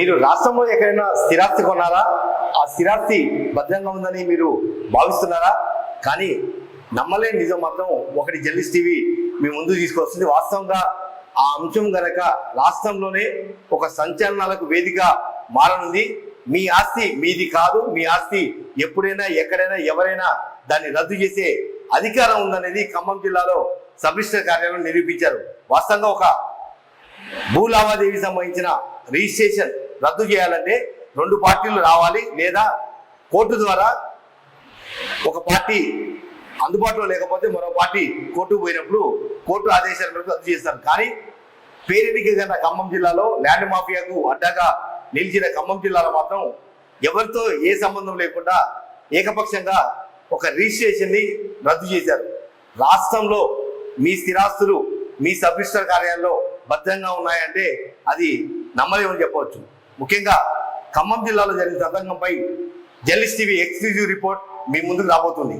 మీరు రాష్ట్రంలో ఎక్కడైనా స్థిరాస్తి కొన్నారా? ఆ స్థిరాస్తి భద్రంగా ఉందని మీరు భావిస్తున్నారా? కానీ నమ్మలేని నిజం మాత్రం ఒకటి జర్నలిస్ట్ టీవీ మీ ముందు తీసుకొస్తుంది. వాస్తవంగా ఆ అంశం గనక రాష్ట్రంలోనే ఒక సంచలనాలకు వేదిక మారనుంది. మీ ఆస్తి మీది కాదు. మీ ఆస్తి ఎప్పుడైనా ఎక్కడైనా ఎవరైనా దాన్ని రద్దు చేసే అధికారం ఉందనేది ఖమ్మం జిల్లాలో సబ్ కార్యాలయం నిరూపించారు. వాస్తవంగా ఒక భూ లావాదేవీ సంబంధించిన రిజిస్ట్రేషన్ రద్దు చేయాలంటే రెండు పార్టీలు రావాలి లేదా కోర్టు ద్వారా ఒక పార్టీ అందుబాటులో లేకపోతే మరో పార్టీ కోర్టుకు పోయినప్పుడు కోర్టు ఆదేశాల మేరకు రద్దు చేస్తారు. కానీ పేరెడికి కన్నా ఖమ్మం జిల్లాలో ల్యాండ్ మాఫియాకు అడ్డగా నిలిచిన ఖమ్మం జిల్లాలో మాత్రం ఎవరితో ఏ సంబంధం లేకుండా ఏకపక్షంగా ఒక రిజిస్ట్రేషన్ని రద్దు చేశారు. రాష్ట్రంలో మీ స్థిరాస్తులు మీ సబ్ రిజిస్టర్ కార్యాలయంలో భద్రంగా ఉన్నాయంటే అది నమ్మలేమని చెప్పవచ్చు. ముఖ్యంగా ఖమ్మం జిల్లాలో జరిగిన తతంగంపై జర్నలిస్ట్ టీవీ ఎక్స్క్లూజివ్ రిపోర్ట్ మీ ముందుకు రాబోతుంది.